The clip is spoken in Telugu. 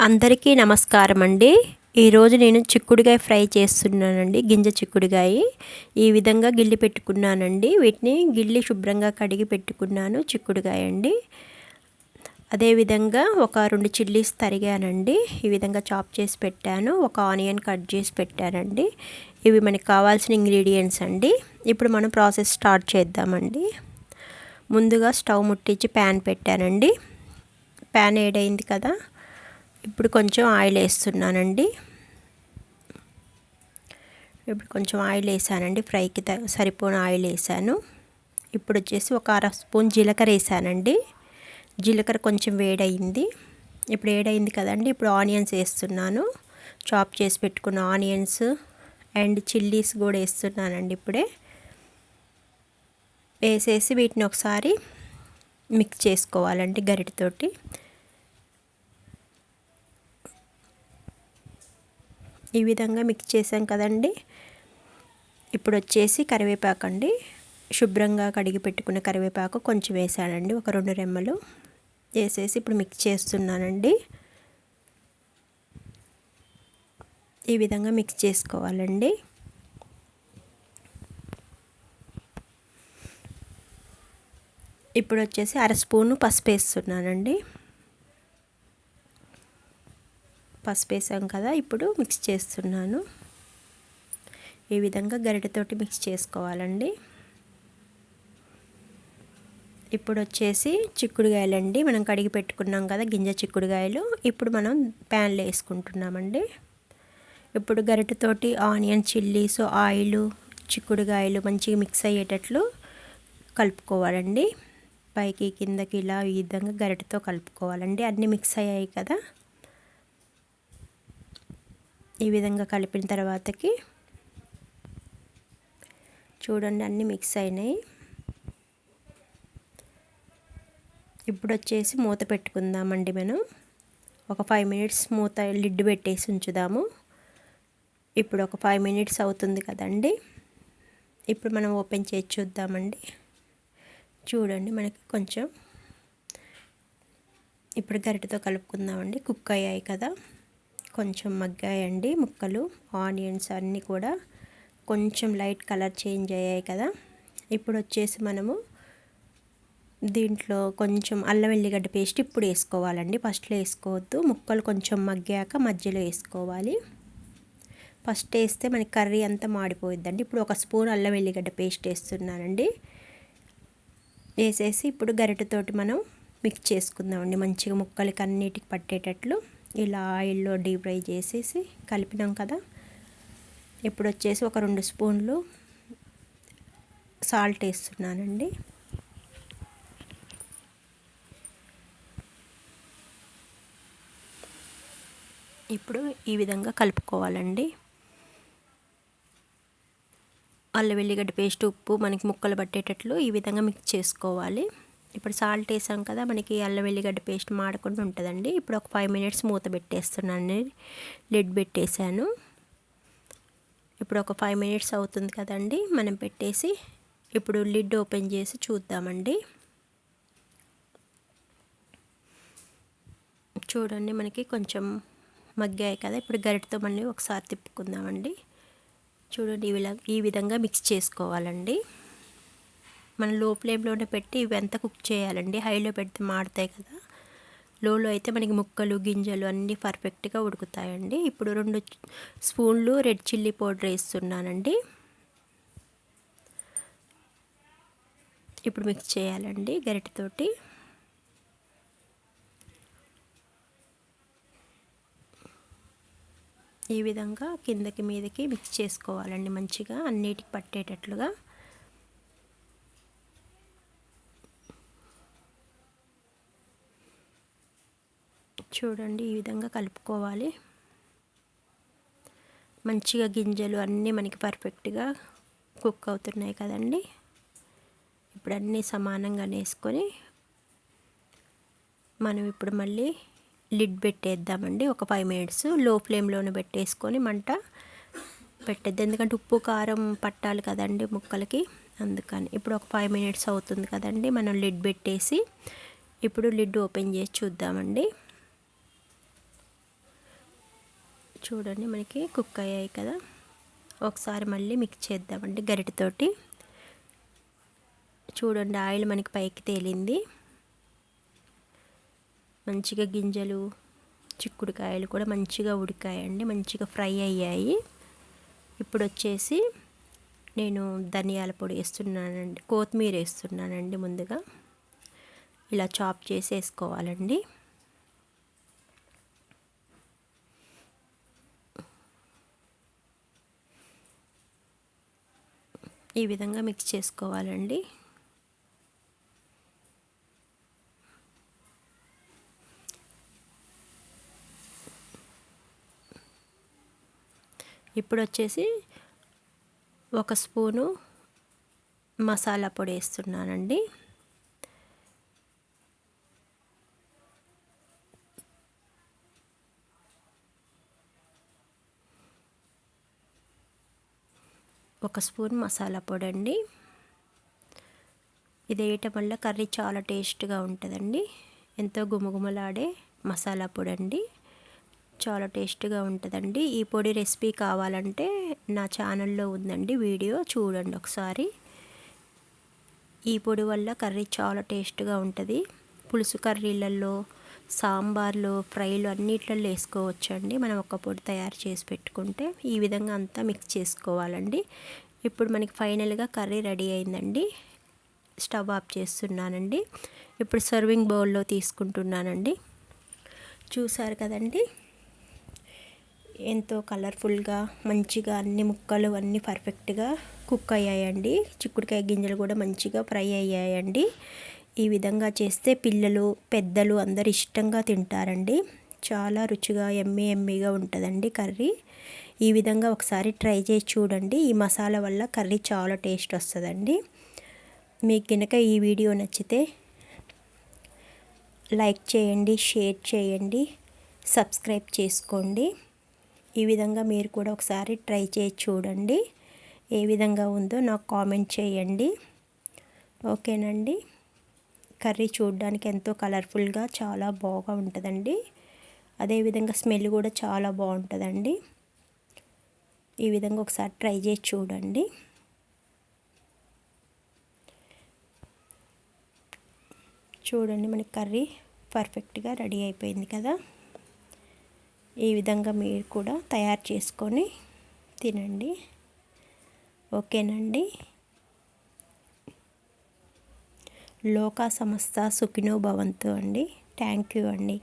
అందరికీ నమస్కారం అండి. ఈరోజు నేను చిక్కుడుగాయ ఫ్రై చేస్తున్నానండి గింజ చిక్కుడుగాయ. ఈ విధంగా గిల్లి పెట్టుకున్నానండి. వీటిని గిల్లి శుభ్రంగా కడిగి పెట్టుకున్నాను చిక్కుడుగాయ అండి. అదేవిధంగా ఒక రెండు చిల్లీస్ తరిగానండి. ఈ విధంగా చాప్ చేసి పెట్టాను. ఒక ఆనియన్ కట్ చేసి పెట్టానండి. ఇవి మనకి కావాల్సిన ఇంగ్రీడియంట్స్ అండి. ఇప్పుడు మనం ప్రాసెస్ స్టార్ట్ చేద్దామండి. ముందుగా స్టవ్ ముట్టించి ప్యాన్ పెట్టానండి. ప్యాన్ ఏడైంది కదా? ఇప్పుడు కొంచెం ఆయిల్ వేస్తున్నానండి. ఇప్పుడు కొంచెం ఆయిల్ వేసానండి. ఫ్రైకి సరిపోయిన ఆయిల్ వేసాను. ఇప్పుడు వచ్చేసి ఒక అర స్పూన్ జీలకర్ర వేసానండి. జీలకర్ర కొంచెం వేడయింది. ఇప్పుడు వేడైంది కదండి. ఇప్పుడు ఆనియన్స్ వేస్తున్నాను. చాప్ చేసి పెట్టుకున్న ఆనియన్స్ అండ్ చిల్లీస్ కూడా వేస్తున్నానండి ఇప్పుడే. వేసేసి వీటిని ఒకసారి మిక్స్ చేసుకోవాలండి గరిటతోటి. ఈ విధంగా మిక్స్ చేసాం కదండి. ఇప్పుడు వచ్చేసి కరివేపాకు అండి. శుభ్రంగా కడిగి పెట్టుకున్న కరివేపాకు కొంచెం వేసానండి ఒక రెండు రెమ్మలు వేసేసి ఇప్పుడు మిక్స్ చేస్తున్నానండి. ఈ విధంగా మిక్స్ చేసుకోవాలండి. ఇప్పుడు వచ్చేసి అర స్పూను పసుపు వేస్తున్నానండి. పసుపు వేసాం కదా ఇప్పుడు మిక్స్ చేస్తున్నాను. ఈ విధంగా గరిటెతోటి మిక్స్ చేసుకోవాలండి. ఇప్పుడు వచ్చేసి చిక్కుడుగాయలండి. మనం కడిగి పెట్టుకున్నాం కదా గింజ చిక్కుడుగాయలు. ఇప్పుడు మనం ప్యాన్లో వేసుకుంటున్నామండి. ఇప్పుడు గరిటెతోటి ఆనియన్ చిల్లీస్ ఆయిల్ చిక్కుడుగాయలు మంచిగా మిక్స్ అయ్యేటట్లు కలుపుకోవాలండి. పైకి కిందకి ఇలా ఈ విధంగా గరిటెతో కలుపుకోవాలండి. అన్నీ మిక్స్ అయ్యాయి కదా. ఈ విధంగా కలిపిన తర్వాతకి చూడండి అన్నీ మిక్స్ అయినాయి. ఇప్పుడు వచ్చేసి మూత పెట్టుకుందామండి మనం. ఒక ఫైవ్ మినిట్స్ మూత లిడ్ పెట్టేసి ఉంచుదాము. ఇప్పుడు ఒక ఫైవ్ మినిట్స్ అవుతుంది కదండి. ఇప్పుడు మనం ఓపెన్ చేసి చూద్దామండి. చూడండి మనకి కొంచెం ఇప్పుడు గరిటతో కలుపుకుందామండి. కుక్ అయ్యాయి కదా. కొంచెం మగ్గాయండి ముక్కలు. ఆనియన్స్ అన్నీ కూడా కొంచెం లైట్ కలర్ చేంజ్ అయ్యాయి కదా. ఇప్పుడు వచ్చేసి మనము దీంట్లో కొంచెం అల్లం వెల్లిగడ్డ పేస్ట్ ఇప్పుడు వేసుకోవాలండి. ఫస్ట్లో వేసుకోవద్దు. ముక్కలు కొంచెం మగ్గాక మధ్యలో వేసుకోవాలి. ఫస్ట్ వేస్తే మనకి కర్రీ అంతా మాడిపోయిద్దండి. ఇప్పుడు ఒక స్పూన్ అల్లం వెల్లిగడ్డ పేస్ట్ వేస్తున్నానండి. వేసేసి ఇప్పుడు గరిటెతోటి మనం మిక్స్ చేసుకుందామండి. మంచిగా ముక్కలకి అన్నిటికి పట్టేటట్లు. ఇలా ఆయిల్లో డీప్ ఫ్రై చేసేసి కలిపినాం కదా. ఇప్పుడు వచ్చేసి ఒక రెండు స్పూన్లు సాల్ట్ వేస్తున్నానండి ఇప్పుడు ఈ విధంగా కలుపుకోవాలండి. అల్ల వెల్లిగడ్డ పేస్ట్ ఉప్పు మనకి ముక్కలు పట్టేటట్లు ఈ విధంగా మిక్స్ చేసుకోవాలి. ఇప్పుడు సాల్ట్ వేసాం కదా మనకి అల్లం వెల్లిగడ్డ పేస్ట్ మాడకుండా ఉంటుందండి. ఇప్పుడు ఒక ఫైవ్ మినిట్స్ మూత పెట్టేస్తున్నాను. లిడ్ పెట్టేశాను. ఇప్పుడు ఒక ఫైవ్ మినిట్స్ అవుతుంది కదండి మనం పెట్టేసి ఇప్పుడు లిడ్ ఓపెన్ చేసి చూద్దామండి. చూడండి మనకి కొంచెం మగ్గాయి కదా ఇప్పుడు గరిటతో మళ్ళీ ఒకసారి తిప్పుకుందామండి. చూడండి ఈ విధంగా మిక్స్ చేసుకోవాలండి. మనం లో ఫ్లేమ్లోనే పెట్టి ఇవంతా కుక్ చేయాలండి. హైలో పెడితే మాడతాయి కదా. లోలో అయితే మనకి ముక్కలు గింజలు అన్నీ పర్ఫెక్ట్గా ఉడుకుతాయండి. ఇప్పుడు రెండు స్పూన్లు రెడ్ చిల్లీ పౌడర్ వేస్తున్నానండి. ఇప్పుడు మిక్స్ చేయాలండి గరిటెతోటి ఈ విధంగా కిందకి మీదకి మిక్స్ చేసుకోవాలండి మంచిగా అన్నిటికి పట్టేటట్లుగా. చూడండి ఈ విధంగా కలుపుకోవాలి. మంచిగా గింజలు అన్నీ మనకి పర్ఫెక్ట్గా కుక్ అవుతున్నాయి కదండి. ఇప్పుడు అన్నీ సమానంగా వేసుకొని మనం ఇప్పుడు మళ్ళీ లిడ్ పెట్టేద్దామండి. ఒక ఫైవ్ మినిట్స్లో ఫ్లేమ్లోనే పెట్టేసుకొని మంట పెట్టేద్దాం. ఎందుకంటే ఉప్పు కారం పట్టాలి కదండి ముక్కలకి. అందుకని ఇప్పుడు ఒక ఫైవ్ మినిట్స్ అవుతుంది కదండి మనం లిడ్ పెట్టేసి. ఇప్పుడు లిడ్ ఓపెన్ చేసి చూద్దామండి. చూడండి మనకి కుక్ అయ్యాయి కదా. ఒకసారి మళ్ళీ మిక్స్ చేద్దామండి గరిటతోటి. చూడండి ఆయిల్ మనకి పైకి తేలింది. మంచిగా గింజలు చిక్కుడుకాయలు కూడా మంచిగా ఉడికాయండి మంచిగా ఫ్రై అయ్యాయి. ఇప్పుడు వచ్చేసి నేను ధనియాల పొడి వేస్తున్నానండి కొత్తిమీర వేస్తున్నానండి ముందుగా. ఇలా చాప్ చేసి వేసుకోవాలండి. ఈ విధంగా మిక్స్ చేసుకోవాలండి. ఇప్పుడు వచ్చేసి ఒక స్పూను మసాలా పొడి వేస్తున్నానండి. ఒక స్పూన్ మసాలా పొడి అండి ఇది వేయటం వల్ల కర్రీ చాలా టేస్ట్గా ఉంటుందండి. ఎంతో గుమగుమలాడే మసాలా పొడి అండి చాలా టేస్ట్గా ఉంటుందండి. ఈ పొడి రెసిపీ కావాలంటే నా ఛానల్లో ఉందండి వీడియో చూడండి ఒకసారి. ఈ పొడి వల్ల కర్రీ చాలా టేస్ట్గా ఉంటుంది. పులుసు కర్రీలలో సాంబార్లు ఫ్రైలు అన్నిట్లలో వేసుకోవచ్చండి. మనం ఒక పొడి తయారు చేసి పెట్టుకుంటే ఈ విధంగా అంతా మిక్స్ చేసుకోవాలండి. ఇప్పుడు మనకి ఫైనల్గా కర్రీ రెడీ అయిందండి. స్టవ్ ఆఫ్ చేస్తున్నానండి. ఇప్పుడు సర్వింగ్ బౌల్లో తీసుకుంటున్నానండి. చూసారు కదండి? ఎంతో కలర్ఫుల్గా మంచిగా అన్ని ముక్కలు అన్నీ పర్ఫెక్ట్గా కుక్ అయ్యాయండి. చిక్కుడుకాయ గింజలు కూడా మంచిగా ఫ్రై అయ్యాయండి. ఈ విధంగా చేస్తే పిల్లలు పెద్దలు అందరు ఇష్టంగా తింటారండి. చాలా రుచిగా ఎమ్మి ఎమ్మిగా ఉంటుందండి కర్రీ. ఈ విధంగా ఒకసారి ట్రై చేసి చూడండి. ఈ మసాలా వల్ల కర్రీ చాలా టేస్ట్ వస్తుందండి. మీకు కనుక ఈ వీడియో నచ్చితే లైక్ చేయండి షేర్ చేయండి సబ్స్క్రైబ్ చేసుకోండి. ఈ విధంగా మీరు కూడా ఒకసారి ట్రై చేసి చూడండి. ఏ విధంగా ఉందో నాకు కామెంట్ చేయండి. ఓకేనండి. కర్రీ చూడడానికి ఎంతో కలర్ఫుల్గా చాలా బాగా ఉంటుందండి. అదేవిధంగా స్మెల్ కూడా చాలా బాగుంటుందండి. ఈ విధంగా ఒకసారి ట్రై చేసి చూడండి. చూడండి మనకి కర్రీ పర్ఫెక్ట్గా రెడీ అయిపోయింది కదా. ఈ విధంగా మీరు కూడా తయారు చేసుకొని తినండి. ఓకేనండి. లోకా సంస్థ సుఖినో భవంతు అండి. థ్యాంక్ యూ అండి.